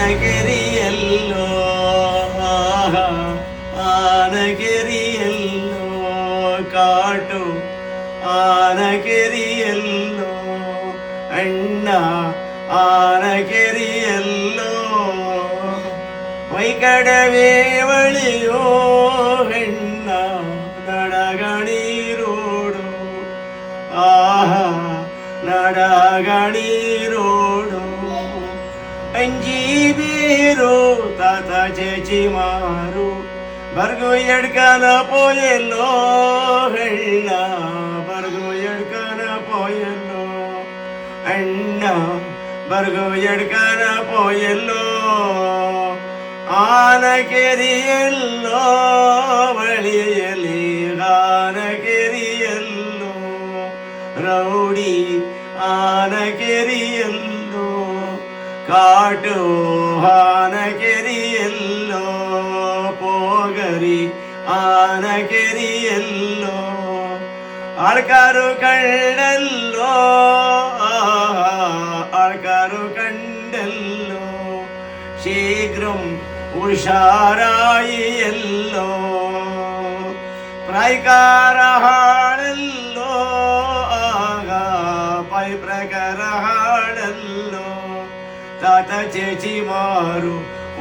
ആനഗിരിയല്ലോ. ആനഗിരിയല്ലോ. കാട്ടു ആനഗിരിയല്ലോ. അണ്ണ ആനഗിരിയല്ലോ. വൈകടവേവളിയോ എണ്ണ നടകണീരോടോ ആഹ നടകണീ અંજી બીરો તાતા ചേച്ചി മാറു ഭർഗു എടുക്കാൻ പോയല്ലോ അണ്ണ ഭർഗു എടുക്കാൻ പോയല്ലോ അണ്ണ ഭർഗു എടുക്കാൻ പോയല്ലോ ആനക്കെരിയല്ലോ വളിയലി ആനക്കെരിയല്ലോ റൗഡി ആനക്കെരിയല്ലോ കാട്ടുഹാനഗിരിയല്ലോ പോകരി ആനഗിരിയല്ലോ. ആൾക്കാരു കണ്ടല്ലോ ആൾക്കാരു കണ്ടല്ലോ. ശീഘ്രം ഉഷാരായി എല്ലോ പ്രായക്കാരഹാ ചേച്ചിമാരു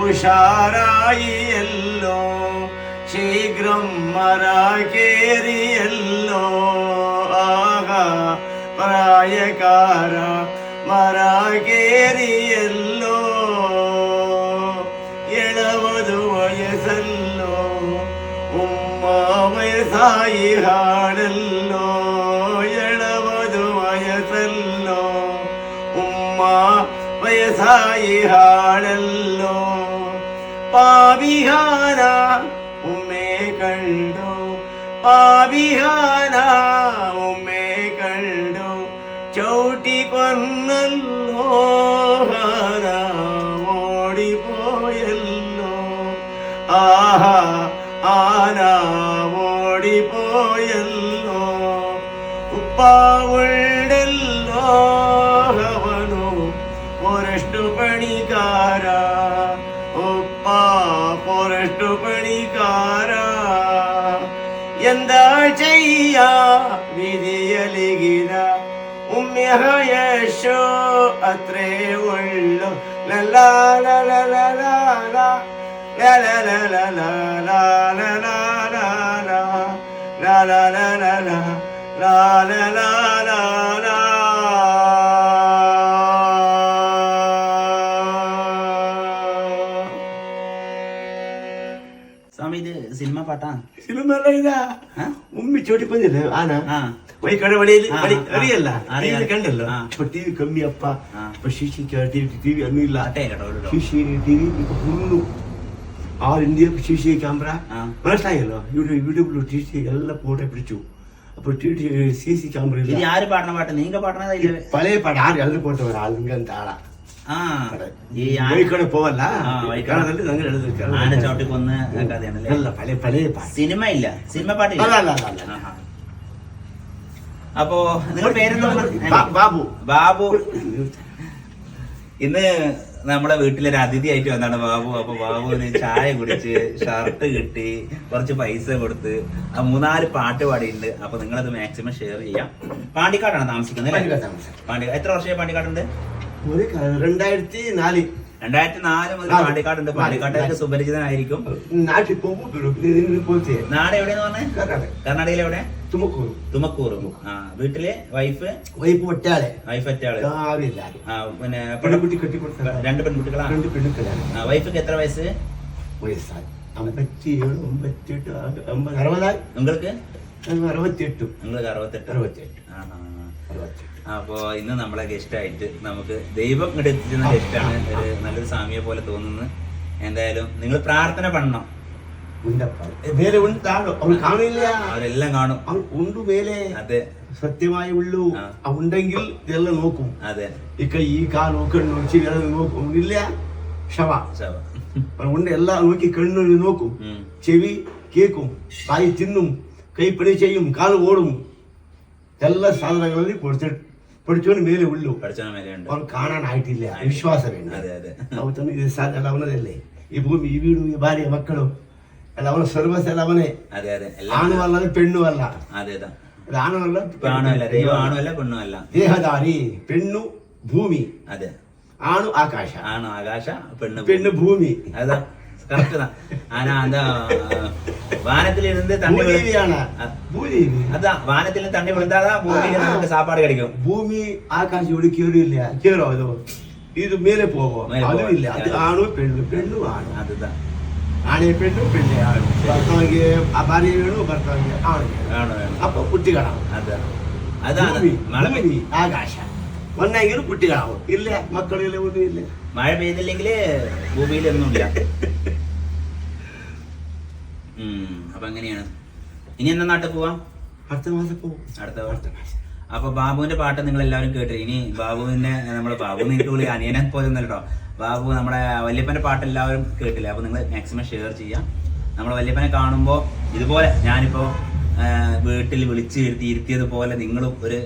ഉഷാറായിയല്ലോ ശീഘ്രം മറാകേറിയല്ലോ ആകാ പ്രായക്കാര മറാകേറിയല്ലോ എളവതു വയസ്സല്ലോ ഉമ്മ വയസ്സായി ഹാടല്ലോ എളവതു വയസ്സല്ലോ ഉമ്മ വയസ്സായി ഹാടല്ലോ പാവിഹാന ഉമ്മേ കണ്ടു. പാവിഹാന ഉമ്മേ കണ്ടു. ചവിട്ടി കൊന്നല്ലോ ഓടിപ്പോയല്ലോ. ആഹാ ആന ഓടിപ്പോയല്ലോ. ഉപ്പാവുണ്ടല്ലോ ലാ അത്രേ ഉള്ളു സ്വാമി ഇത് സിനിമ പാട്ടാ സിനിമ ഇതാ ಒಮ್ಮೆ ಚೋಟಿ ಬಂದಿಲ್ಲ ಆನ ವೈ ಕಡೆ ಒಡೆಯಲ್ಲಿ ಅರಿಯಲ್ಲ ಟಿವಿ ಕಂಡಲ್ಲ ಟಿವಿ ಕಮ್ಮಿ ಅಪ್ಪ ಶಿಶಿ ಟಿವಿ ಟಿವಿ ಅನ್ನೂ ಇಲ್ಲ ಶಿಶಿ ಟಿವಿ ಫುಲ್ಲು ಆಲ್ ಇಂಡಿಯಾ ಶಿಶಿ ಕ್ಯಾಮ್ರಾ മനസ്സിലായല്ലോ യൂട്യൂബ് യൂട്യൂബിൽ ടിഷി എല്ലാം ഫോട്ടോ പിടിച്ചു അപ്പൊ സിസി ക്യാമറ ആര് പാടുന്ന പാട്ട് നീങ്ക പാടുന്നതാ പഴയ പാട്ട് ആര് എല്ലാവരും പോട്ടവരാ ആളുകൾ എന്താളാ വൈക്കട പോവല്ല. കാണാതെ ഞങ്ങൾ ആന ചവിട്ടി കൊന്ന് കഥയാണല്ലേ? അല്ല പല പാട്ട്. സിനിമ ഇല്ല സിനിമ പാട്ടില്ല? അല്ല അല്ല അല്ല, അല്ല. ആഹാ. അപ്പോ നിങ്ങളുടെ പേരെന്താ? പറഞ്ഞത്? ബാ- ബാബു. ബാബു. ഇന്ന് നമ്മളെ വീട്ടിലൊരു അതിഥിയായിട്ട് വന്നാണ് ബാബു. അപ്പൊ ബാബുവിന് ചായ കുടിച്ച് ഷർട്ട് കിട്ടി കുറച്ച് പൈസ കൊടുത്ത് ആ മൂന്നാൽ പാട്ട് പാടിയിട്ടുണ്ട്. അപ്പൊ നിങ്ങളത് മാക്സിമം ഷെയർ ചെയ്യാം. പാണ്ടിക്കാടാണ് താമസിക്കുന്നത് അല്ലേ? പാണ്ടിക്കാട് താമസം. പാണ്ടി എത്ര വർഷമായി പാണ്ടിക്കാടുണ്ട്? ഒരു രണ്ടായിരത്തി നാല്. രണ്ടായിരത്തി നാല് മുതൽ. പാണ്ടിക്കാടുണ്ട്. പാണ്ടിക്കാട്ടുകാർക്ക് സുപരിചിതനായിരിക്കും. നാട്ടിൽ നാട് എവിടെയെന്ന് പറഞ്ഞേ? കർണാടകയിൽ എവിടെ? തുമക്കൂർ. തുമക്കൂർ. ആ വീട്ടിൽ വൈഫ്? വൈഫ് ഒറ്റാളെ വൈഫ് ഒറ്റയാൾ. രാവിലെ ആ പിന്നെ പെൺകുട്ടി കെട്ടിക്കൊടുത്ത രണ്ട് പെൺകുട്ടികളാണ് രണ്ട് പെൺകുട്ടികളാണ്. വൈഫിക്ക് എത്ര വയസ്സ്? വയസ്സായി. അമ്പത്തി ഏഴ് അമ്പത്തിയെട്ട് അമ്പത് അറുപതായി. നിങ്ങൾക്ക്? അറുപത്തിയെട്ടും. നിങ്ങൾക്ക് അറുപത്തെട്ട്. ഇന്ന് നമ്മളെ ഗസ്റ്റ് ആയിട്ട് നമുക്ക് ദൈവം ഇങ്ങോട്ട് എത്തിച്ചിരുന്ന ഗസ്റ്റാണ്. ഒരു നല്ലൊരു സ്വാമിയെ പോലെ തോന്നുന്നു. എന്തായാലും നിങ്ങൾ പ്രാർത്ഥന പണണം. അവരെല്ലാം കാണും. അവൻ ഉണ്ട് മേലെ. അതെ. സത്യമായി ഉള്ളൂ. ഉണ്ടെങ്കിൽ ഇതെല്ലാം നോക്കും. അതെ. ഇക്ക ഈ കാ നോക്കണ്ണു നോക്കും. ഇല്ല. ശവ. ശവ. ഉണ്ട് എല്ലാം നോക്കി കണ്ണു നോക്കും. ചെവി കേക്കും. വായി തിന്നും. കൈപ്പണി ചെയ്യും കാൽ ഓടും. എല്ലാ സാധനങ്ങളിലും കൊടുത്ത് പഠിച്ചവന് മേലെ ഉള്ളൂ അവൻ കാണാനായിട്ടില്ല വിശ്വാസം അവൻ ഇത് സാധ്യത അവനതല്ലേ. ഈ ഭൂമി ഈ വീടും ഈ ഭാര്യ മക്കളും. അല്ല അവനെ സർവസ് അല്ല അവനെ ആണും അല്ലാതെ പെണ്ണും അല്ല. ആണുമല്ല ദേഹധാരി പെണ്ണു ഭൂമി. അതെ. ആണു ആകാശ. ആണു ആകാശ പെണ്ണു പെണ്ണു ഭൂമി. അതാ. கரெக்ட் தான் ஆனா அந்த வானத்திலிருந்து தண்ணி பூமி அதான் வானத்திலிருந்து தண்ணி விழுந்தாதான் பூமியில நமக்கு சாப்பாடு கிடைக்கும் பூமி ஆகாஷம் ஒளி கீழே இல்லையா கீழே அது இது மேலே போவோம் அதுவும் இல்லை அது ஆணும் பெண்ணு பெண்ணு ஆணு அதுதான் ஆணை பெண்ணு பெண்ணு ஆணு பர்த்தவங்க பாரிய வேணும் பர்த்தவங்க ஆணு அப்போ குட்டிகளாம் அதான் அதான் மழை ஆகாஷம் ഒന്നെങ്കിൽ കുട്ടികളാവും ഇല്ല മക്കളില്ല ഒന്നും ഇല്ല മഴ പെയ്തില്ലെങ്കിൽ ഭൂമിയിലൊന്നുമില്ല അപ്പൊ അങ്ങനെയാണ് ഇനി എന്നാ നാട്ടിൽ പോവാം? അടുത്ത മാസം പോകും അടുത്ത മാസം. അപ്പൊ ബാബുവിന്റെ പാട്ട് നിങ്ങൾ എല്ലാവരും കേട്ടു. ഇനി ബാബുവിന്റെ നമ്മൾ ബാബു നിങ്ങൾക്ക് വിളി അനിയനെ പോലെ ഒന്നല്ല ബാബു നമ്മുടെ വല്യപ്പന്റെ പാട്ട് എല്ലാവരും കേട്ടില്ല? അപ്പൊ നിങ്ങൾ മാക്സിമം ഷെയർ ചെയ്യാം. നമ്മുടെ വല്യപ്പനെ കാണുമ്പോൾ ഇതുപോലെ ഞാനിപ്പോ വീട്ടിൽ വിളിച്ചു ഇരുത്തി ഇരുത്തിയതുപോലെ നിങ്ങളും ഒരു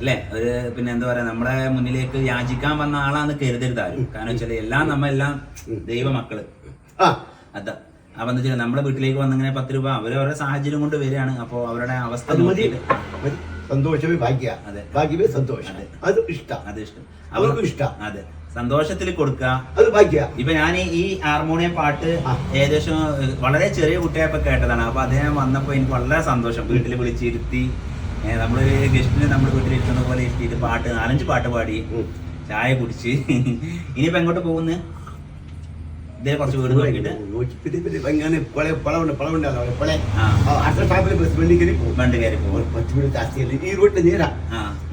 അല്ലെ? ഒരു പിന്നെ എന്താ പറയാ നമ്മുടെ മുന്നിലേക്ക് യാചിക്കാൻ വന്ന ആളാന്ന് കരുതരുതാരും കാരണം വെച്ചാൽ എല്ലാം നമ്മെല്ലാം ദൈവമക്കൾ. അതാ. അപ്പൊ എന്താ വെച്ചാൽ നമ്മുടെ വീട്ടിലേക്ക് വന്നിങ്ങനെ പത്ത് രൂപ അവരവരുടെ സാഹചര്യം കൊണ്ട് വരികയാണ്. അപ്പൊ അവരുടെ അവസ്ഥ. സന്തോഷമേ ഭാഗ്യ. അതെ. ഭാഗ്യമേ സന്തോഷം. അത്. ഇഷ്ടം. അത് ഇഷ്ടം. അവർക്കും ഇഷ്ടം. അതെ. സന്തോഷത്തിൽ കൊടുക്കുക അത് ഭാഗ്യ. ഇപ്പൊ ഞാൻ ഈ ഹാർമോണിയം പാട്ട്. ഏകദേശം വളരെ ചെറിയ കുട്ടിയായപ്പോ കേട്ടതാണ്. അപ്പൊ അദ്ദേഹം വന്നപ്പോ എനിക്ക് വളരെ സന്തോഷം. വീട്ടിൽ വിളിച്ചിരുത്തി. നമ്മളൊരു ഗസ്റ്റിന് നമ്മുടെ വീട്ടിൽ ഇരിക്കുന്ന പോലെ ഇരുത്തിയിട്ട് പാട്ട് നാലഞ്ച് പാട്ട് പാടി. ചായ കുടിച്ച്. ഇനിയിപ്പോ എങ്ങോട്ട് പോകുന്നു? ഇതേ കുറച്ച് വീട് നോക്കിയിട്ട് ഇങ്ങനെ കൊളെ പളവുണ്ട് പളവുണ്ടല്ലോ. ആ, അടുത്ത സ്ഥാപനം ബസ് വണ്ടി കയറി പോകും. വണ്ടി കയറി പോകും. പത്ത് മിനിറ്റ് ജാസ്തിയല്ലേ ഈ റൂട്ട് നേരാ.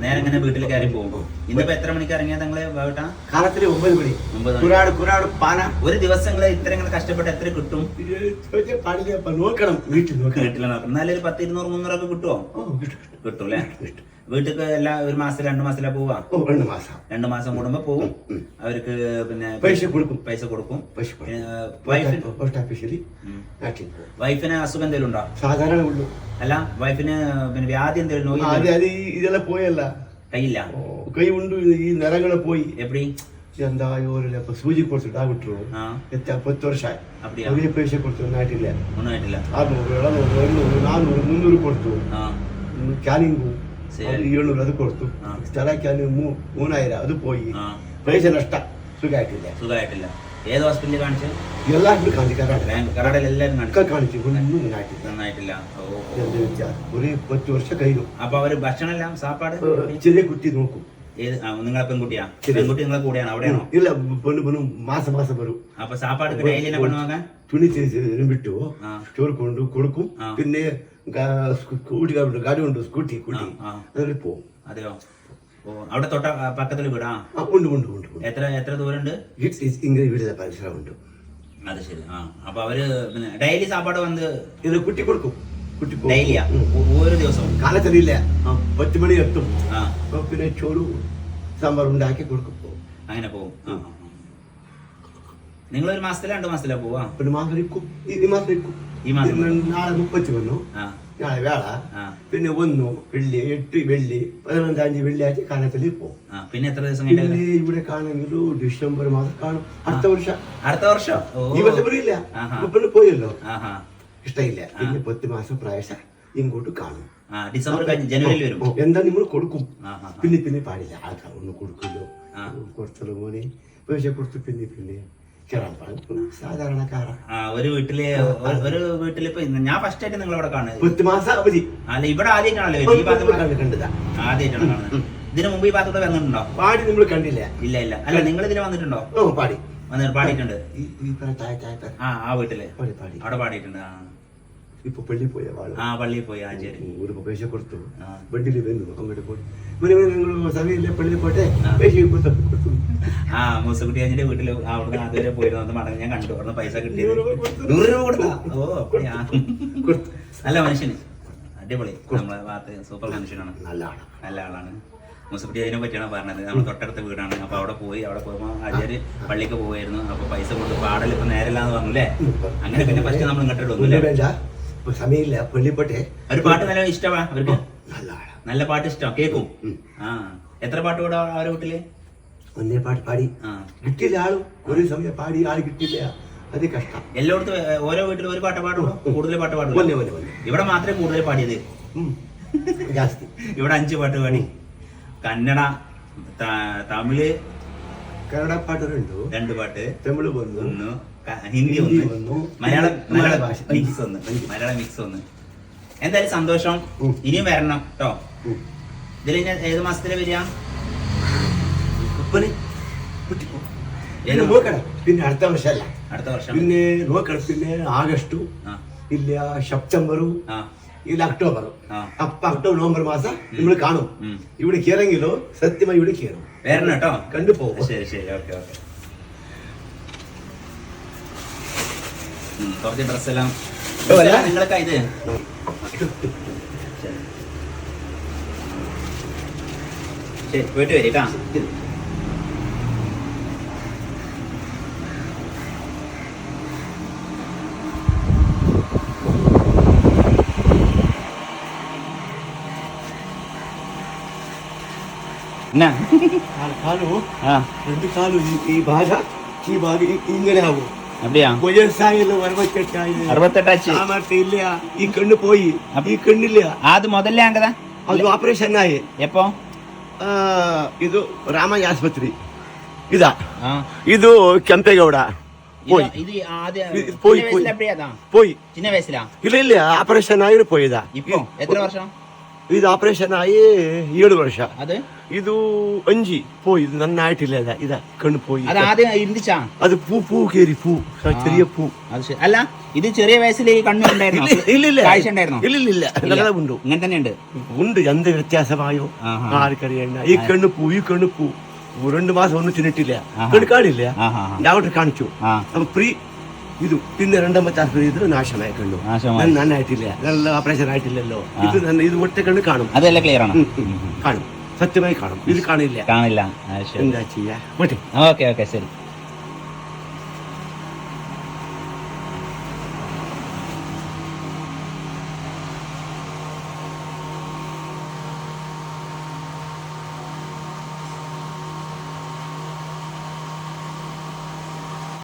നേരെ ഇങ്ങനെ വീട്ടിൽ കയറി പോകും. ഇന്നിപ്പോ എത്ര മണിക്ക് ഇറങ്ങിയാ നിങ്ങൾ വേട്ടാ? കാലത്തിൽ ഒമ്പത് മണി. കുരാട് കുരാട് പാന. ഒരു ദിവസം നിങ്ങളെ ഇത്ര ഇങ്ങനെ കഷ്ടപ്പെട്ട് എത്ര കിട്ടും? നോക്കണം. വീട്ടിൽ നോക്കണം. വീട്ടിൽ നോക്കണം. എന്നാലും ഒരു പത്ത് ഇരുന്നൂറ് മുന്നൂറൊക്കെ കിട്ടുമോ കിട്ടും അല്ലേ? കിട്ടും. വീട്ടിൽ എല്ലാ ഒരു മാസം രണ്ടു മാസത്തിലാ പോവാ? രണ്ട് മാസം. രണ്ടു മാസം കൂടുമ്പോ പോവും. അവർക്ക് പിന്നെ പൈസ കൊടുക്കും. പൈസ കൊടുക്കും. വൈഫിന് പോസ്റ്റ് ഓഫീസിൽ നാട്ടിൽ വൈഫിന് അസുഖം എന്തെങ്കിലും ഉണ്ടോ? സാധാരണ ഉള്ളൂ. അല്ല വൈഫിന് പിന്നെ വ്യാധി എന്തെങ്കിലും അത് ഇതെല്ലാം പോയല്ല. കയ്യില്ല? കൈ ഉണ്ട് ഈ നിറങ്ങളെ പോയി. എപ്പടി? എന്താ ഒരു സൂചി കൊടുത്തു ഡാക്ടർ ആ. എത്ര പത്ത് വർഷമായി. അപ്പടിയാ? പൈസ കൊടുത്തു അറുന്നൂറ് എഴുന്നൂറ് മുന്നൂറ് കൊടുത്തു. ഏഴുന്നൂറ് അത് കൊടുത്തു. ആ. സ്ഥല ക്യാനിങ് മൂന്നായിരം അത് പോയി. പൈസ നഷ്ട. സുഖമായിട്ടില്ല സുഖമായിട്ടില്ല ഏത് ഹോസ്പിറ്റലിൽ കാണിച്ചു? എല്ലാവരും കാണിച്ചു നന്നായിട്ടില്ല. ഒരു പത്ത് വർഷം കഴിഞ്ഞു. അപ്പൊ അവർ ഭക്ഷണം എല്ലാം സാപ്പാട് ചെറിയ കുട്ടി നോക്കും. ഏത് നിങ്ങളെ പെൺകുട്ടിയാ. പെൺകുട്ടി നിങ്ങളെ കൂടെയാണ്? അവിടെയാണോ? ഇല്ല പെണ്ണു പെണ്ണു മാസം മാസം വരും. അപ്പൊ സാപ്പാട് ഡെയിലി കൊണ്ടുപോകാൻ? തുണി തിരിച്ച് വിട്ടു. ചോറ് കൊണ്ട് കൊടുക്കും. പിന്നെ സ്കൂട്ടി ഗാഡി ഉണ്ട് സ്കൂട്ടി കൂട്ടി. അതിൽ പോവും. അതെയോ? അവിടെ തൊട്ട പക്കത്തിൽ വീടാ? ഉണ്ട് ഉണ്ട് ഉണ്ട് എത്ര എത്ര ദൂരമുണ്ട്? ഇങ്ങനെ പരിസരമുണ്ട്. അത് ശരി. ആ അപ്പൊ അവർ ഡെയിലി സാപ്പാട് വന്ന് ഇത് കുട്ടി കൊടുക്കും. ഡെയിലിയാ. ഓരോ ദിവസവും. കാലത്തറിയില്ല ആ, പത്ത് മണി എത്തും പിന്നെ ചോറ് സാമ്പാർ ഉണ്ടാക്കി കൊടുക്കും. അങ്ങനെ പോകും. നിങ്ങൾ ഒരു മാസത്തില രണ്ടു മാസത്തിലാ പോവാ? ഒരു മാസം ഇരിക്കും. ഈ മാസം ഇരിക്കും. ഈ മാസം നാളെ മുപ്പത്തി വന്നു. നാളെ വേള. പിന്നെ ഒന്ന് വെള്ളി എട്ട് വെള്ളി പതിനഞ്ചാം തീയതി വെള്ളിയാഴ്ച കാലത്തിൽ പോകും. പിന്നെ എത്ര ദിവസം പിന്നെ ഇവിടെ കാണുമെങ്കിൽ ഡിസംബർ മാസം കാണും. അടുത്ത വർഷം. അടുത്ത വർഷം? ഈ വർഷം പറയില്ല ഇപ്പൊ പോയല്ലോ. ഇഷ്ടമില്ല പിന്നെ പത്ത് മാസം പ്രായശ ഇങ്ങോട്ട് കാണും ഡിസംബർ ജനുവരിയിൽ വരും എന്താ നിങ്ങൾ കൊടുക്കും പിന്നെ പിന്നെ പാടില്ല ആൾക്കാർ ഒന്ന് കൊടുക്കുമല്ലോ ആ. കൊടുത്തല്ലോ മോനെ പക്ഷെ കൊടുത്ത് പിന്നെ പിന്നെ സാധാരണക്കാരാണ് ഒരു വീട്ടിൽ ഒരു- വീട്ടിൽ ഇപ്പൊ ഞാൻ ഫസ്റ്റ് ആയിട്ട് നിങ്ങളവിടെ കാണുന്നത് പത്ത് മാസം അവധി അല്ല ഇവിടെ ആദ്യമായിട്ടാണല്ലോ കാണല്ലോ ഈ ഭാഗത്ത് കണ്ട് കണ്ടതാ ആദ്യമായിട്ടാണ് കാണുന്നത് ഇതിനു മുമ്പ് ഈ ഭാഗത്തൂടെ വന്നിട്ടുണ്ടോ പാടി നമ്മൾ കണ്ടില്ല ഇല്ല ഇല്ല അല്ല നിങ്ങൾ ഇതിന് വന്നിട്ടുണ്ടോ പാടി വന്നിട്ട് പാടിയിട്ടുണ്ട് ആ ആ വീട്ടിൽ അവിടെ പാടിയിട്ടുണ്ട് ആ ഇപ്പൊ പള്ളി പോയ ആ പള്ളിയിൽ പോയി ആ ശരി ഒരു അപേക്ഷ കൊടുത്തു. ബെഡിൽ വരുന്നു അങ്ങോട്ട് പോയി. ഇവനെ നിങ്ങൾ സമയമില്ല? പള്ളിയിൽ പോട്ടെ? കൊടുത്തു. ആ മൂസക്കുട്ടി അഞ്ചിന്റെ വീട്ടിൽ അവിടെ അതുവരെ പോയിരുന്നു. അന്ന് മടങ്ങി ഞാൻ കണ്ടു. അവിടെ പൈസ കിട്ടി നൂറ് രൂപ കൊടുത്താ. ഓ നല്ല മനുഷ്യന്. അടിപൊളി. നമ്മളെ ഭാഗത്ത് സൂപ്പർ മനുഷ്യനാണ്. നല്ല ആളാണ്. നല്ല ആളാണ്. മുസഫിറ്റി അതിനെ പറ്റിയാണ് പറഞ്ഞത്. നമ്മൾ തൊട്ടടുത്ത വീടാണ്. അപ്പൊ അവിടെ പോയി അവിടെ പോകുമ്പോൾ ആചാര്യ പള്ളിക്ക് പോവായിരുന്നു. അപ്പൊ പൈസ കൊണ്ട് പാടൽ ഇപ്പൊ നേരല്ലാന്ന് പറഞ്ഞു അല്ലേ അങ്ങനെ പിന്നെ ഫസ്റ്റ് നമ്മൾ ഇങ്ങോട്ട് ഇടുന്നില്ല സമയമില്ല വെള്ളിപ്പെട്ടെ ഒരു പാട്ട് നല്ല ഇഷ്ടമാ അവർക്ക്? നല്ല പാട്ട് ഇഷ്ടം. കേക്കും. ആ. എത്ര പാട്ട് കൂടെ അവരുടെ വീട്ടിൽ ഒന്നേ പാട്ട് പാടി. കിട്ടിയില്ല ആളും. ഒരു സമയം പാടി ആൾ കിട്ടിയില്ല. അത് കഷ്ടം. എല്ലായിടത്തും ഓരോ വീട്ടിലും ഒരു പാട്ട് പാടുള്ളൂ? കൂടുതൽ പാട്ട് പാടുള്ളൂ? ഇവിടെ മാത്രമേ കൂടുതൽ പാടിയത്. ജാസ്തി. ഇവിടെ അഞ്ച് പാട്ട് പാടി. കന്നഡ തമിഴ്. കന്നഡ പാട്ട് രണ്ടു രണ്ട് പാട്ട്. തമിഴ് ഒന്ന്. ഹിന്ദി ഒന്ന്. മലയാളം മലയാള മിക്സ് ഒന്ന് മലയാളം മിക്സ് ഒന്ന്. എന്തായാലും സന്തോഷം. ഇനിയും വരണം കേട്ടോ ഇതിൽ ഏത് മാസത്തിൽ വരിക? നോക്കണം. പിന്നെ അടുത്ത വർഷമല്ല. അടുത്ത വർഷം. പിന്നെ നോക്കണം. പിന്നെ ആഗസ്റ്റു ഇല്ല സെപ്റ്റംബറു ഇല്ല അക്ടോബർ അപ്പൊ അക്ടോബർ നവംബർ മാസം നമ്മൾ കാണും. ഇവിടെ കയറെങ്കിലോ സത്യമായി ഇവിടെ കയറും വരണം കേട്ടോ കണ്ടു പോകും ശരി ശരി. Okay okay. കുറച്ച് ഡ്രസ് എല്ലാം ഓ, അല്ല. നിങ്ങളൊക്കെ ഇത് ശരി. പോയിട്ട് വരി കേട്ടാ. എന്നാ? രണ്ട് കാലു ഈ- ഭാഗ ഈ ഭാഗം ഇങ്ങനെ ആവും ആശുപത്രി. ഇതാ. ഇത് കെമ്പേഗൗഡ പോയി. പോയി ഇല്ല ഇല്ല ഓപ്പറേഷൻ ആയിട്ട് പോയതാ. ഇപ്പൊ? എത്ര വർഷം? ಆಗಿ പോയതാ ഇപ്പൊ എത്ര വർഷം ಇದು ಆಪರೇಷನ್ ಆಗಿ ಏಳು ವರ್ಷ അത് ಇದು ಅಂಜಿ പോയി ഇത് നന്നായിട്ടില്ല ഇതാ ഇതാ കണ്ണ് പോയി അത് ആദ്യം ഇരുന്നിച്ചാ അത് പൂ പൂ കേറി പൂ ചെറിയ പൂ അത് ശരി അല്ല ഇത് ചെറിയ വയസ്സിൽ ഈ കണ്ണു ഉണ്ടായിരുന്നോ ഇല്ല ഇല്ല ഇല്ല കാഴ്ച ഉണ്ടായിരുന്നോ ഇല്ല ഇല്ല ഇല്ല നല്ല ഉണ്ടു ഇങ്ങനെ തന്നെ ഉണ്ട് ഉണ്ട് എന്ത് വ്യത്യാസമായോ ആഹാ. ആർക്കറിയണ്ട ഈ കണ്ണ് പൂ ഈ കണ്ണ് പൂ രണ്ട് മാസം ഒന്നും തിന്നിട്ടില്ല ആഹാ. കണ്ണ് കാണില്ല ആഹാ, ആഹാ. ഡോക്ടർ കാണിച്ചു ആ അപ്പൊ പ്രീ ഇത് ಆಸ್ಪತ್ರೆ രണ്ടാമത്തെ ആസ്പത്രി ഇത് നാശമായി കണ്ടു. ಆಯ್ತಿಲ್ಲ നന്നായിട്ടില്ല. ಆಪರೇಷನ್ ಆಯ್ತಿಲ್ಲಲ್ಲೋ ಇದು ഇത് ಇದು ഇത് ഒറ്റ കണ്ണ് കാണും. അതെല്ലാം ക്ലിയർ ആണ്. കാണും. സത്യമായി കാണും. ഇത് കാണില്ല. കാണില്ല. അത് ശരി. എന്താ ചെയ്യാ? മറ്റേ ഓക്കെ ഓക്കെ ശരി.